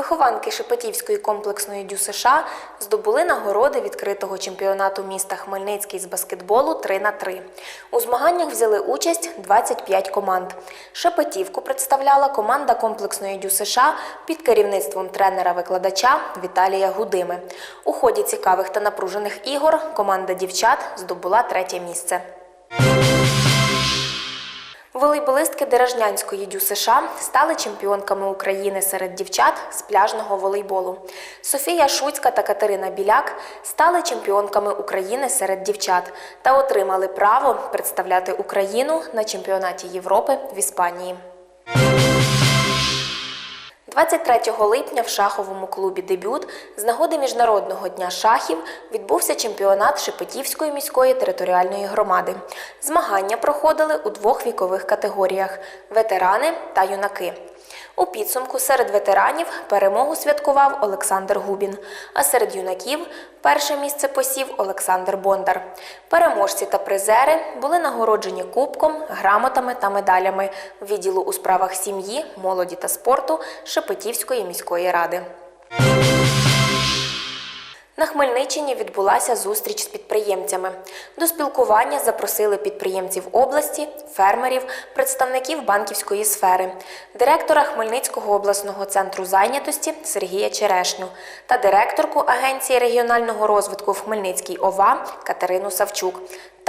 Вихованки Шепетівської комплексної дю США здобули нагороди відкритого чемпіонату міста Хмельницький з баскетболу 3 на 3 У змаганнях взяли участь 25 команд. Шепетівку представляла команда комплексної дю США під керівництвом тренера-викладача Віталія Гудими. У ході цікавих та напружених ігор команда дівчат здобула третє місце. Волейболистки Дережнянської дю США стали чемпіонками України серед дівчат з пляжного волейболу. Софія Шуцька та Катерина Біляк стали чемпіонками України серед дівчат та отримали право представляти Україну на чемпіонаті Європи в Іспанії. 23 липня в шаховому клубі Дебют з нагоди Міжнародного дня шахів відбувся чемпіонат Шепетівської міської територіальної громади. Змагання проходили у двох вікових категоріях ветерани та юнаки. У підсумку серед ветеранів перемогу святкував Олександр Губін, а серед юнаків перше місце посів Олександр Бондар. Переможці та призери були нагороджені кубком, грамотами та медалями відділу у справах сім'ї, молоді та спорту Шепетівської міської ради. На Хмельниччині відбулася зустріч з підприємцями. До спілкування запросили підприємців області, фермерів, представників банківської сфери, директора Хмельницького обласного центру зайнятості Сергія Черешню та директорку Агенції регіонального розвитку в Хмельницькій ОВА Катерину Савчук.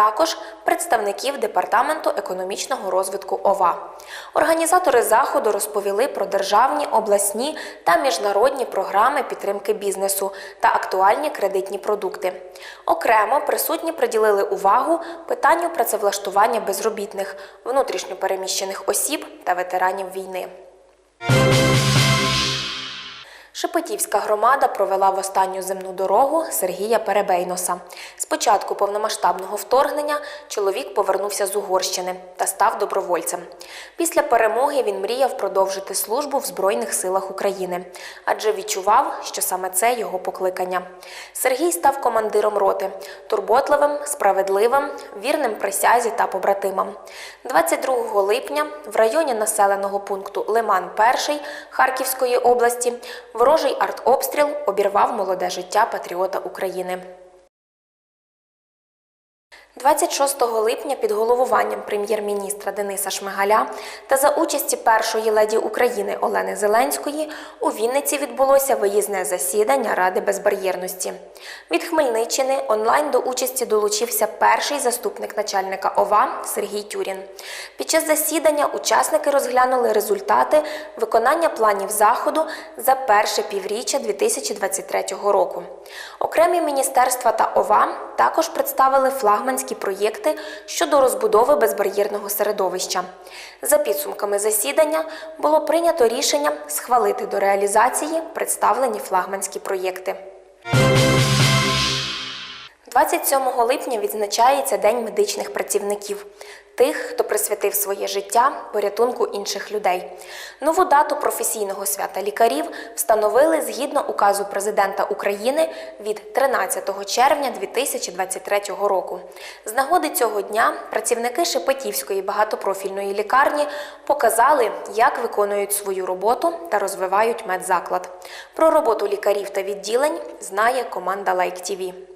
Також представників департаменту економічного розвитку ОВА. Організатори заходу розповіли про державні, обласні та міжнародні програми підтримки бізнесу та актуальні кредитні продукти. Окремо присутні приділили увагу питанню працевлаштування безробітних, внутрішньопереміщених осіб та ветеранів війни. Шепетівська громада провела в останню земну дорогу Сергія Перебейноса. З початку повномасштабного вторгнення чоловік повернувся з Угорщини та став добровольцем. Після перемоги він мріяв продовжити службу в Збройних силах України, адже відчував, що саме це його покликання. Сергій став командиром роти, турботливим, справедливим, вірним присязі та побратимам. 22 липня в районі населеного пункту Лиман 1 Харківської області ворожий артобстріл обірвав молоде життя патріота України. 26 липня під головуванням прем'єр-міністра Дениса Шмигаля та за участі першої леді України Олени Зеленської у Вінниці відбулося виїзне засідання Ради безбар'єрності. Від Хмельниччини онлайн до участі долучився перший заступник начальника ОВА Сергій Тюрін. Під час засідання учасники розглянули результати виконання планів заходу за перше півріччя 2023 року. Окремі міністерства та ОВА також представили флагманські проєкти щодо розбудови безбар'єрного середовища. За підсумками засідання було прийнято рішення схвалити до реалізації представлені флагманські проєкти. 27 липня відзначається День медичних працівників, тих, хто присвятив своє життя порятунку інших людей. Нову дату професійного свята лікарів встановили згідно указу президента України від 13 червня 2023 року. З нагоди цього дня працівники Шепетівської багатопрофільної лікарні показали, як виконують свою роботу та розвивають медзаклад. Про роботу лікарів та відділень знає команда Лайк like ТІВІ.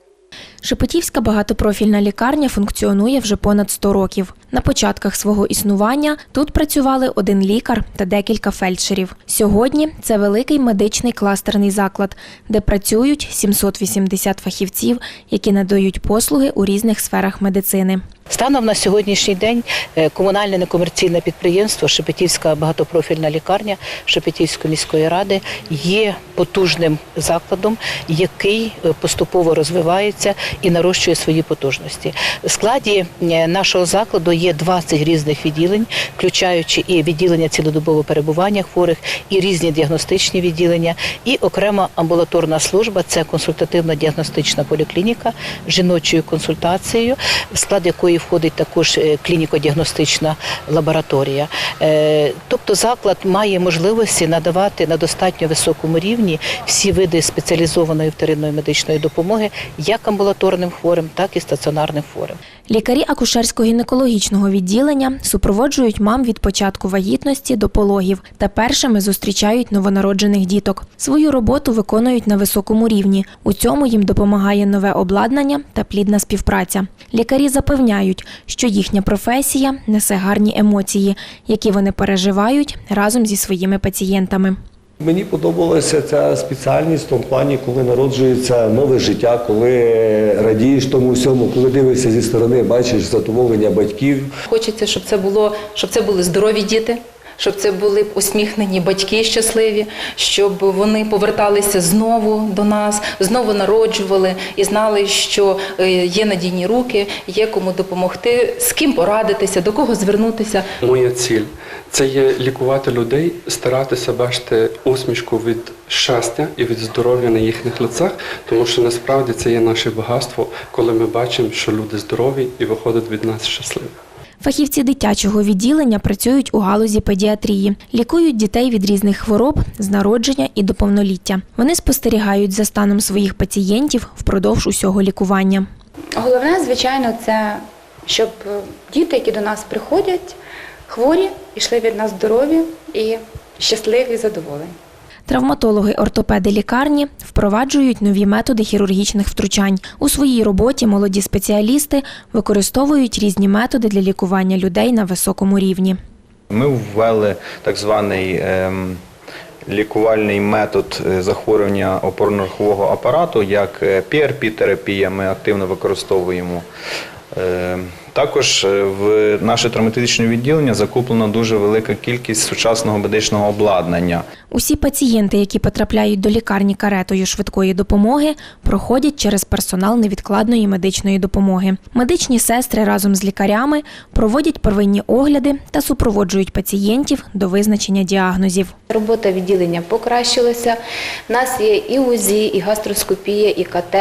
Шепетівська багатопрофільна лікарня функціонує вже понад 100 років. На початках свого існування тут працювали один лікар та декілька фельдшерів. Сьогодні це великий медичний кластерний заклад, де працюють 780 фахівців, які надають послуги у різних сферах медицини. Станом на сьогоднішній день е, комунальне некомерційне підприємство Шепетівська багатопрофільна лікарня Шепетівської міської ради є потужним закладом, який е, поступово розвивається і нарощує свої потужності. В складі е, нашого закладу є 20 різних відділень, включаючи і відділення цілодобового перебування хворих, і різні діагностичні відділення, і окрема амбулаторна служба це консультативно-діагностична поліклініка з жіночою консультацією, в склад якої якої входить також е, клініко-діагностична лабораторія. Е, Тобто заклад має можливості надавати на достатньо високому рівні всі види спеціалізованої вторинної медичної допомоги як амбулаторним хворим, так і стаціонарним хворим. Лікарі акушерсько-гінекологічного відділення супроводжують мам від початку вагітності до пологів та першими зустрічають новонароджених діток. Свою роботу виконують на високому рівні. У цьому їм допомагає нове обладнання та плідна співпраця. Лікарі запевняють, що їхня професія несе гарні емоції, які вони переживають разом зі своїми пацієнтами. Мені подобалася ця спеціальність в тому плані, коли народжується нове життя, коли радієш тому всьому, коли дивишся зі сторони, бачиш задоволення батьків. Хочеться, щоб це було, щоб це були здорові діти. Щоб це були усміхнені батьки щасливі, щоб вони поверталися знову до нас, знову народжували і знали, що е, є надійні руки, є кому допомогти, з ким порадитися, до кого звернутися. Моя ціль це є лікувати людей, старатися бачити усмішку від щастя і від здоров'я на їхніх лицях, тому що насправді це є наше багатство, коли ми бачимо, що люди здорові і виходять від нас щасливі. Фахівці дитячого відділення працюють у галузі педіатрії, лікують дітей від різних хвороб з народження і до повноліття. Вони спостерігають за станом своїх пацієнтів впродовж усього лікування. Головне, звичайно, це щоб е, діти, які до нас приходять, хворі, йшли від нас здорові і щасливі, задоволені. Травматологи ортопеди лікарні впроваджують нові методи хірургічних втручань. У своїй роботі молоді спеціалісти використовують різні методи для лікування людей на високому рівні. Ми ввели так званий ем, лікувальний метод е, захворювання опорно-рухового апарату, як е, PRP-терапія, ми активно використовуємо. Також е, в наше травматичне відділення закуплено дуже велика кількість сучасного медичного обладнання. Усі пацієнти, які потрапляють до лікарні каретою швидкої допомоги, проходять через персонал невідкладної медичної допомоги. Медичні сестри разом з лікарями проводять первинні огляди та супроводжують пацієнтів до визначення діагнозів. Робота відділення покращилася. У нас є і УЗІ, і гастроскопія, і КТ.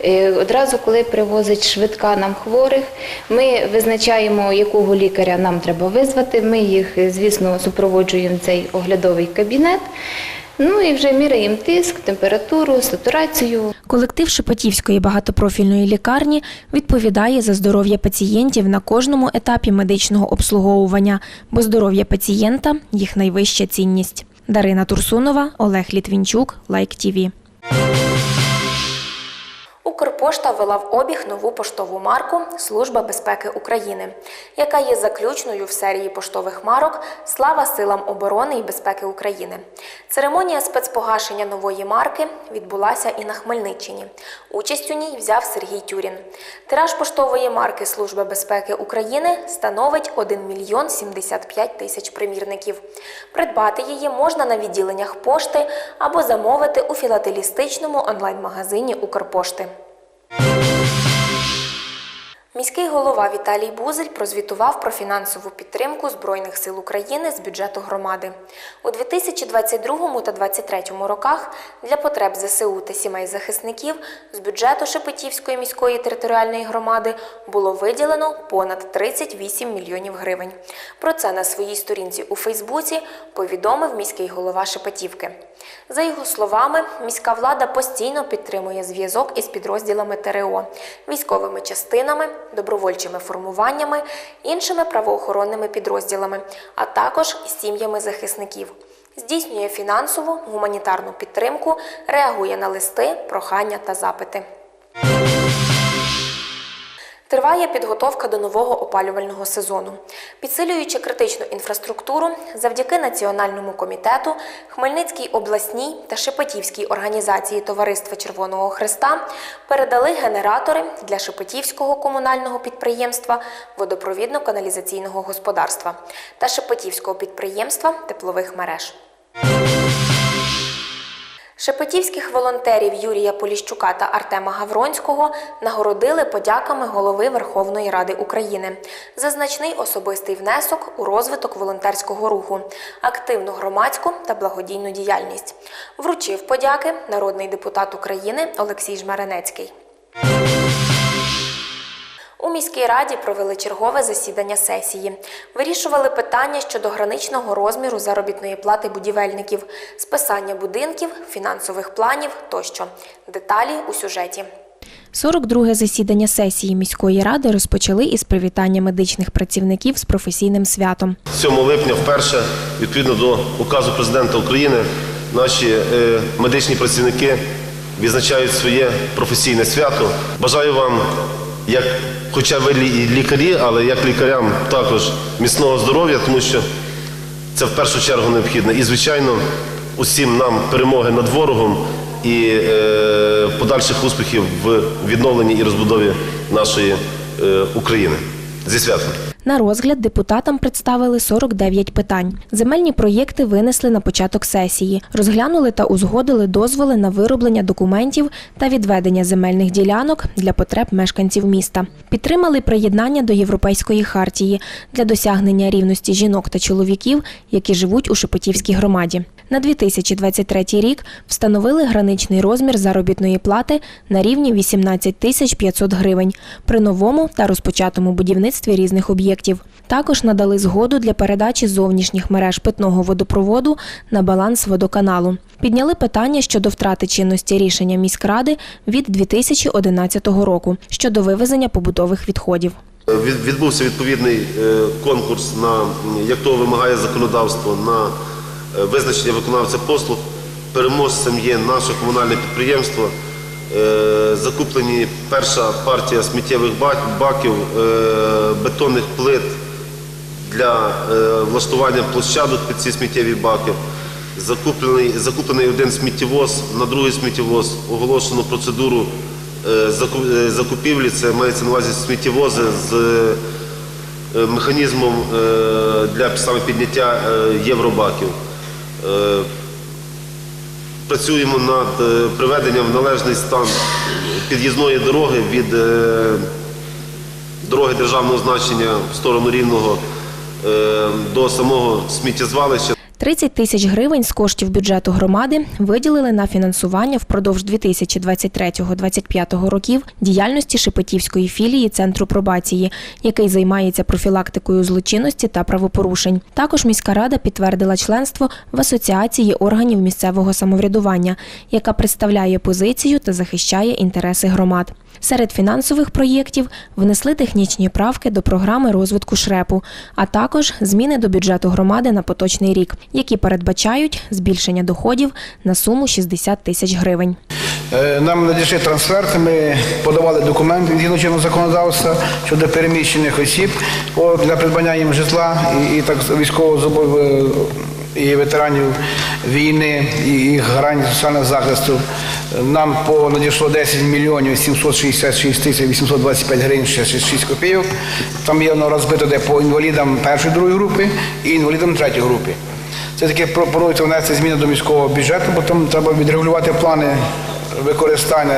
Е, Одразу, коли привозить швидка нам хворих, ми визначаємо, якого лікаря нам треба визвати. Ми їх, звісно, супроводжуємо цей оглядовий кабінет. Ну і вже міряємо тиск, температуру, сатурацію. Колектив Шепетівської багатопрофільної лікарні відповідає за здоров'я пацієнтів на кожному етапі медичного обслуговування, бо здоров'я пацієнта їх найвища цінність. Дарина Турсунова, Олег Літвінчук, Лайк ТІВІ. Укрпошта ввела в обіг нову поштову марку Служба безпеки України, яка є заключною в серії поштових марок Слава силам оборони і безпеки України. Церемонія спецпогашення нової марки відбулася і на Хмельниччині. Участь у ній взяв Сергій Тюрін. Тираж поштової марки Служба безпеки України становить 1 мільйон 75 тисяч примірників. Придбати її можна на відділеннях пошти або замовити у філателістичному онлайн-магазині Укрпошти. Thank you. Міський голова Віталій Бузель прозвітував про фінансову підтримку Збройних сил України з бюджету громади. У 2022 та 2023 роках для потреб ЗСУ та сімей захисників з бюджету Шепетівської міської територіальної громади було виділено понад 38 мільйонів гривень. Про це на своїй сторінці у Фейсбуці повідомив міський голова Шепетівки. За його словами, міська влада постійно підтримує зв'язок із підрозділами ТРО, військовими частинами, добровольчими формуваннями, іншими правоохоронними підрозділами, а також сім'ями захисників. Здійснює фінансову, гуманітарну підтримку, реагує на листи, прохання та запити. Триває підготовка до нового опалювального сезону. Підсилюючи критичну інфраструктуру, завдяки Національному комітету, Хмельницькій обласній та Шепетівській організації Товариства Червоного Христа передали генератори для Шепетівського комунального підприємства водопровідно-каналізаційного господарства та Шепетівського підприємства теплових мереж. Шепетівських волонтерів Юрія Поліщука та Артема Гавронського нагородили подяками голови Верховної Ради України за значний особистий внесок у розвиток волонтерського руху, активну громадську та благодійну діяльність. Вручив подяки народний депутат України Олексій Жмеренецький. У міській раді провели чергове засідання сесії. Вирішували питання щодо граничного розміру заробітної плати будівельників, списання будинків, фінансових планів тощо. Деталі у сюжеті. 42-ге засідання сесії міської ради розпочали із привітання медичних працівників з професійним святом. 7 липня вперше, відповідно до указу президента України, наші е, медичні працівники відзначають своє професійне свято. Бажаю вам, як, хоча ви лікарі, але як лікарям також міцного здоров'я, тому що це в першу чергу необхідно. І, звичайно, усім нам перемоги над ворогом і е, подальших успіхів в відновленні і розбудові нашої е, України. Зі святом! На розгляд депутатам представили 49 питань. Земельні проєкти винесли на початок сесії, розглянули та узгодили дозволи на вироблення документів та відведення земельних ділянок для потреб мешканців міста. Підтримали приєднання до Європейської хартії для досягнення рівності жінок та чоловіків, які живуть у Шепетівській громаді. На 2023 рік встановили граничний розмір заробітної плати на рівні 18 тисяч 500 гривень при новому та розпочатому будівництві різних об'єктів. Також надали згоду для передачі зовнішніх мереж питного водопроводу на баланс водоканалу. Підняли питання щодо втрати чинності рішення міськради від 2011 року щодо вивезення побутових відходів. Відбувся відповідний е, конкурс на як того вимагає законодавство на е, визначення виконавця послуг. Переможцем є наше комунальне підприємство. Е, Закуплені перша партія сміттєвих баків, е, бетонних плит для е, влаштування площадок під ці сміттєві баки. Закуплений, один сміттєвоз, на другий сміттєвоз оголошено процедуру заку- закупівлі. Це мається на увазі сміттєвози з механізмом для саме підняття євробаків. Працюємо над е, приведенням в належний стан під'їзної дороги від е, дороги державного значення в сторону Рівного е, до самого сміттєзвалища. 30 тисяч гривень з коштів бюджету громади виділили на фінансування впродовж 2023-2025 років діяльності Шепетівської філії Центру пробації, який займається профілактикою злочинності та правопорушень. Також міська рада підтвердила членство в асоціації органів місцевого самоврядування, яка представляє позицію та захищає інтереси громад. Серед фінансових проєктів внесли технічні правки до програми розвитку ШРЕПу, а також зміни до бюджету громади на поточний рік, які передбачають збільшення доходів на суму 60 тисяч гривень. Е, Нам надійшли трансферти, ми подавали документи згідно чинного законодавства щодо переміщених осіб для придбання їм житла і, так військового е, і ветеранів війни, і їх гарантій соціального захисту. Нам по надійшло 10 мільйонів 766 тисяч 825 гривень 66 копійок. Там є воно розбито де по інвалідам першої другої групи і інвалідам третьої групи. Це таке пропонується внести зміни до міського бюджету, бо там треба відрегулювати плани використання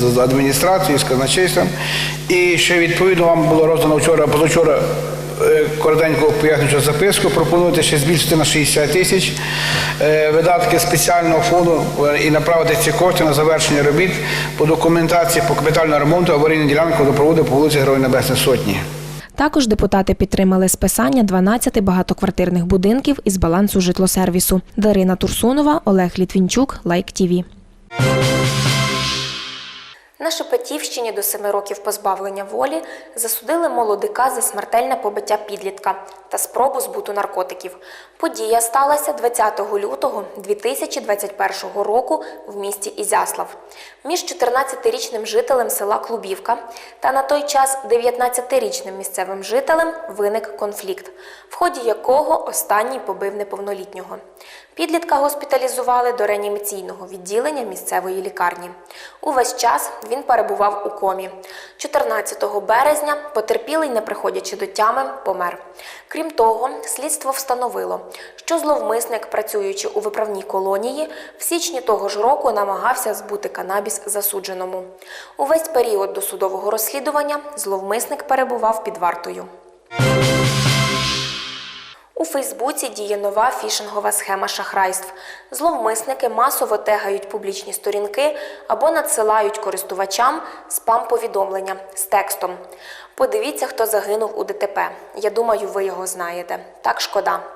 з адміністрацією, з казначейством. І ще відповідно вам було роздано вчора, позавчора коротеньку пояснюючу записку. Пропонуєте ще збільшити на 60 тисяч е, видатки спеціального фонду е, і направити ці кошти на завершення робіт по документації по капітальному ремонту аварійної ділянки водопроводу по вулиці Героїв Небесної Сотні. Також депутати підтримали списання 12 багатоквартирних будинків із балансу житлосервісу. Дарина Турсунова, Олег Літвінчук, Лайк ТІВІ. На Шепетівщині до семи років позбавлення волі засудили молодика за смертельне побиття підлітка та спробу збуту наркотиків. Подія сталася 20 лютого 2021 року в місті Ізяслав. Між 14-річним жителем села Клубівка та на той час 19-річним місцевим жителем виник конфлікт, в ході якого останній побив неповнолітнього. Підлітка госпіталізували до реанімаційного відділення місцевої лікарні. Увесь час він перебував у комі. 14 березня потерпілий, не приходячи до тями, помер. Крім того, слідство встановило, що зловмисник, працюючи у виправній колонії, в січні того ж року намагався збути канабіс засудженому. Увесь період досудового розслідування зловмисник перебував під вартою. У Фейсбуці діє нова фішингова схема шахрайств. Зловмисники масово тегають публічні сторінки або надсилають користувачам спам-повідомлення з текстом. Подивіться, хто загинув у ДТП. Я думаю, ви його знаєте. Так шкода.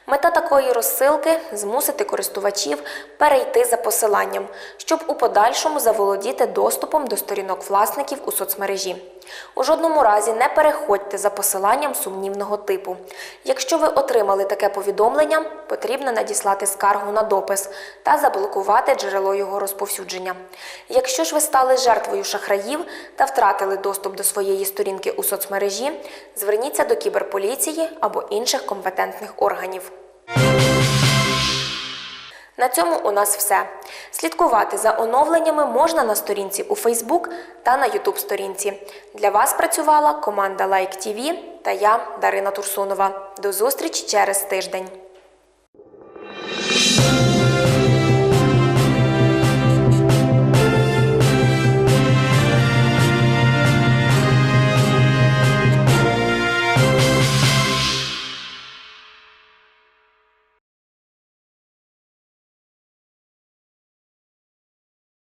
Мета такої розсилки змусити користувачів перейти за посиланням, щоб у подальшому заволодіти доступом до сторінок власників у соцмережі. У жодному разі не переходьте за посиланням сумнівного типу. Якщо ви отримали таке повідомлення, потрібно надіслати скаргу на допис та заблокувати джерело його розповсюдження. Якщо ж ви стали жертвою шахраїв та втратили доступ до своєї сторінки у соцмережі, зверніться до кіберполіції або інших компетентних органів. На цьому у нас все. Слідкувати за оновленнями можна на сторінці у Facebook та на YouTube сторінці. Для вас працювала команда Like TV та я, Дарина Турсунова. До зустрічі через тиждень.